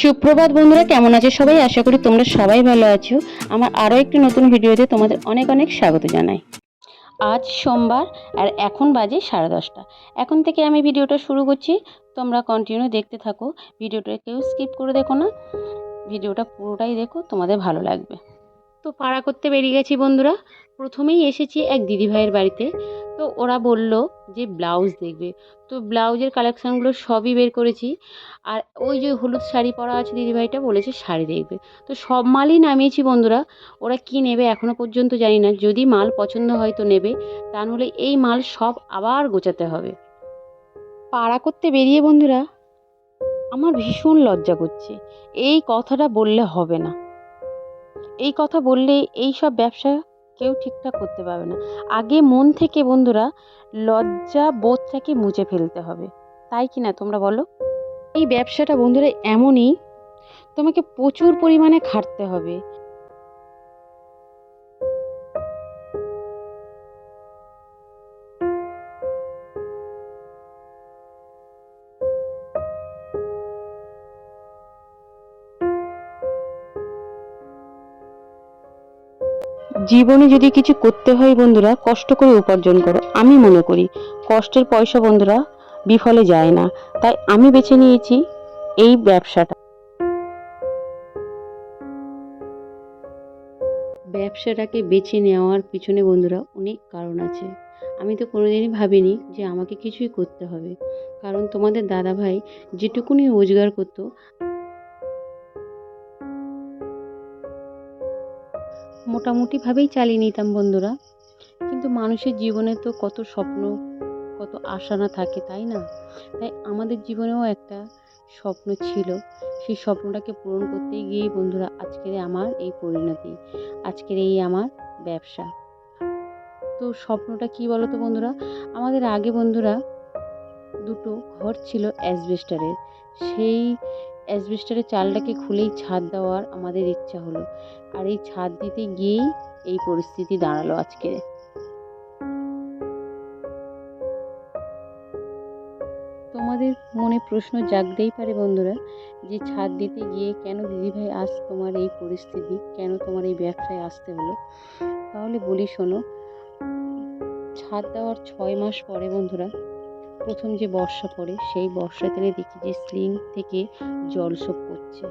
সুপ্রভাত বন্ধুরা, কেমন আছে সবাই? আশা করি তোমরা সবাই ভালো আছো। আমার আরও একটি নতুন ভিডিওতে তোমাদের অনেক অনেক স্বাগত জানাই। আজ সোমবার আর এখন বাজে সাড়ে দশটা। এখন থেকে আমি ভিডিওটা শুরু করছি। তোমরা কন্টিনিউ দেখতে থাকো। ভিডিওটা কেউ স্কিপ করে দেখো না। ভিডিওটা পুরোটাই দেখো, তোমাদের ভালো লাগবে। তো পাড়া করতে বেরিয়ে গেছি বন্ধুরা। প্রথমেই এসেছি এক দিদিভাইয়ের বাড়িতে। তো ওরা বলল যে ব্লাউজ দেখবে। তো ব্লাউজের কালেকশানগুলো সবই বের করেছি। আর ওই যে হলুদ শাড়ি পরা আছে দিদিভাইটা বলেছে শাড়ি দেখবে। তো সব মালই নামিয়েছি বন্ধুরা। ওরা কি নেবে এখনও পর্যন্ত জানি না। যদি মাল পছন্দ হয় তো নেবে। তা নাহলে এই মাল সব আবার গোছাতে হবে। পাড়া করতে বেরিয়ে বন্ধুরা, আমার ভীষণ লজ্জা করছে। এই কথাটা বললে হবে না। এই কথা বললে এই সব ব্যবসা কেউ ঠিকঠাক করতে পারবে না। আগে মন থেকে বন্ধুরা লজ্জা বোধটাকে মুছে ফেলতে হবে। তাই কি না তোমরা বলো? এই ব্যবসাটা বন্ধুরা এমনই, তোমাকে প্রচুর পরিমাণে খাটতে হবে। জীবনে যদি কিছু করতে হয় বন্ধুরা, কষ্ট করে উপার্জন করো। আমি মনে করি, কষ্টের পয়সা বন্ধুরা, বিফলে যায় না। তাই আমি বেছে নিয়েছি এই ব্যবসাটা। ব্যবসাটাকে বেছে নেওয়ার পিছনে বন্ধুরা অনেক কারণ আছে। আমি তো কোনোদিনই ভাবিনি যে আমাকে কিছুই করতে হবে। কারণ তোমাদের দাদা ভাই যেটুকুনি রোজগার করতো মোটামুটিভাবেই চালিয়ে নিতাম বন্ধুরা। কিন্তু মানুষের জীবনে তো কত স্বপ্ন, কত আশা না থাকে, তাই না? তাই আমাদের জীবনেও একটা স্বপ্ন ছিল। সেই স্বপ্নটাকে পূরণ করতে গিয়েই বন্ধুরা আজকের আমার এই পরিণতি, আজকের এই আমার ব্যবসা। তো স্বপ্নটা কি বলো তো বন্ধুরা? আমাদের আগে বন্ধুরা দুটো ঘর ছিল অ্যাসবেস্টারের। সেই অ্যাসবেস্টারের চালটাকে খুলেই ছাদ দেওয়ার আমাদের ইচ্ছা হলো। আর এই ছাদ দিতে গিয়েই এই পরিস্থিতি দাঁড়াল আজকে। তোমাদের মনে প্রশ্ন জাগতেই পারে বন্ধুরা, যে ছাদ দিতে গিয়ে কেন দিদিভাই আজ তোমার এই পরিস্থিতি, কেন তোমার এই ব্যবসায় আসতে হলো? তাহলে বলি শোনো, ছাদ দেওয়ার ছয় মাস পরে বন্ধুরা প্রথম যে বর্ষা পড়ে সেই বর্ষাতে দেখি যে স্লিং থেকে জল সোপ করছে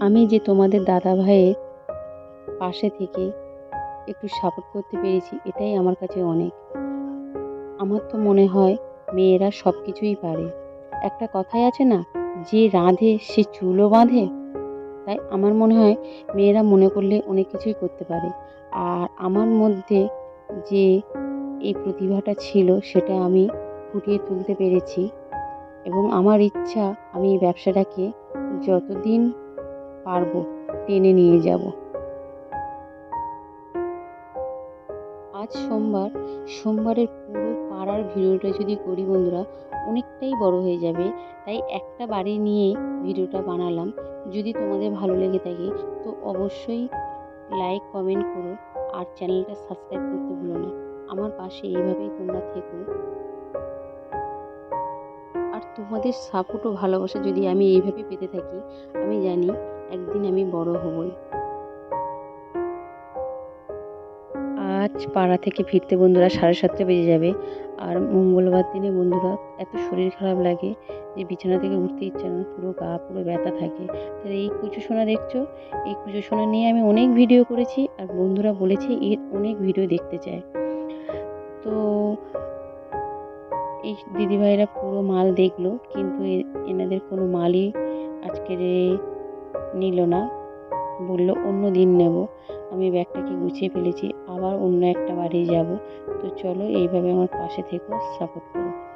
আমি যে তোমাদের দাদা ভাইয়ের পাশে থেকে একটু সাপোর্ট করতে পেরেছি, এটাই আমার কাছে অনেক। আমার তো মনে হয় মেয়েরা সব কিছুই পারে। একটা কথাই আছে না, যে রাঁধে সে চুলও বাঁধে। তাই আমার মনে হয় মেয়েরা মনে করলে অনেক কিছুই করতে পারে। আর আমার মধ্যে যে এই প্রতিভাটা ছিল, সেটা আমি ফুটিয়ে তুলতে পেরেছি। এবং আমার ইচ্ছা আমি এই ব্যবসাটাকে যতদিন পারব, টেনে নিয়ে যাব। আজ সোমবার, সোমবারের পুরো পাড়ার ভিডিওটা যদি করি বন্ধুরা, অনেকটাই বড় হয়ে যাবে। তাই একটা বাড়ি নিয়ে ভিডিওটা বানালাম। যদি তোমাদের ভালো লেগে থাকে, তো অবশ্যই লাইক কমেন্ট করো। আর চ্যানেলটা সাবস্ক্রাইব করতে ভুলো না। আমার পাশে এইভাবেই তোমরা থেকো। আর তোমাদের সাপোর্ট ও ভালোবাসা যদি আমি এইভাবে পেতে থাকি, আমি জানি একদিন আমি বড় হবই। আজ পাড়া থেকে ফিরতে বন্ধুরা সাড়ে সাতটা বেজে যাবে। আর মঙ্গলবার দিনে বন্ধুরা এত শরীর খারাপ লাগে যে বিছানা থেকে উঠতে ইচ্ছা না, পুরো গা, পুরো ব্যথা থাকে। তাহলে এই কুচো সোনা দেখছ? এই কুচো সোনা নিয়ে আমি অনেক ভিডিও করেছি আর বন্ধুরা বলেছে এর অনেক ভিডিও দেখতে চায়। তো এই দিদিভাইরা পুরো মাল দেখল, কিন্তু এনাদের কোনো মালই আজকের নিল না। বলল, অন্য দিন নেব। আমি ব্যাগটাকে গুছিয়ে ফেলেছি। আবার অন্য একটা বাড়ি যাব। তো চলো এইভাবে আমার পাশে থেকো সাপোর্ট করো।